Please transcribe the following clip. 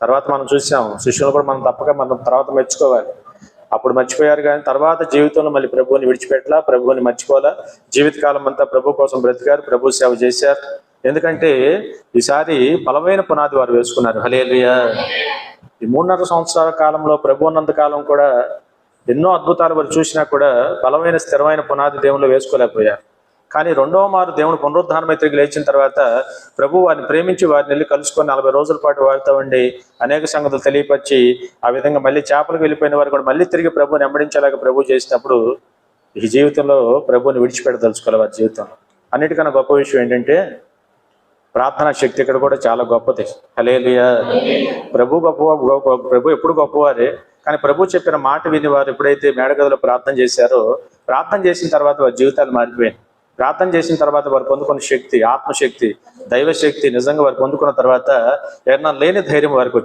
తర్వాత మనం చూసాం శిష్యులు కూడా మనం తప్పక మనం తర్వాత మెచ్చుకోవాలి. అప్పుడు మర్చిపోయారు కానీ తర్వాత జీవితంలో మళ్ళీ ప్రభువుని విడిచిపెట్టలా? ప్రభువుని మర్చిపోలా జీవితకాలం అంతా ప్రభు కోసం బ్రతికారు ప్రభు సేవ చేశారు. ఎందుకంటే ఈసారి బలమైన పునాది వారు వేసుకున్నారు. హలేలుయా ఈ మూడున్నర సంవత్సరాల కాలంలో ప్రభు ఉన్నంత కాలం కూడా ఎన్నో అద్భుతాలు వారు చూసినా కూడా బలమైన స్థిరమైన పునాది దేవుళ్ళు వేసుకోలేకపోయారు. కానీ రెండవ మారు దేవుడు పునరుద్ధానమై తిరిగి లేచిన తర్వాత ప్రభు వారిని ప్రేమించి వారిని వెళ్ళి కలుసుకొని నలభై రోజుల పాటు వారితో ఉండి అనేక సంగతులు తెలియపరిచి ఆ విధంగా మళ్ళీ చేపలకు వెళ్ళిపోయిన వారు కూడా మళ్ళీ తిరిగి ప్రభుని వెంబడించేలాగా ప్రభు చేసినప్పుడు ఈ జీవితంలో ప్రభుని విడిచిపెట్టదలుచుకోవాలి వారి జీవితంలో. అన్నిటికన్నా గొప్ప విషయం ఏంటంటే ప్రార్థనా శక్తి ఇక్కడ కూడా చాలా గొప్పది. హలేలుయా ప్రభు గొప్ప గొప్ప- ప్రభు ఎప్పుడు గొప్పవారే. కానీ ప్రభు చెప్పిన మాట విని వారు ఎప్పుడైతే మేడగదిలో ప్రార్థన చేశారో ప్రార్థన చేసిన తర్వాత వారి జీవితాలు మారిపోయాయి. ప్రార్థన చేసిన తర్వాత వారు పొందుకున్న శక్తి ఆత్మశక్తి దైవశక్తి నిజంగా వారు పొందుకున్న తర్వాత ఏమన్నా లేని ధైర్యం వారికి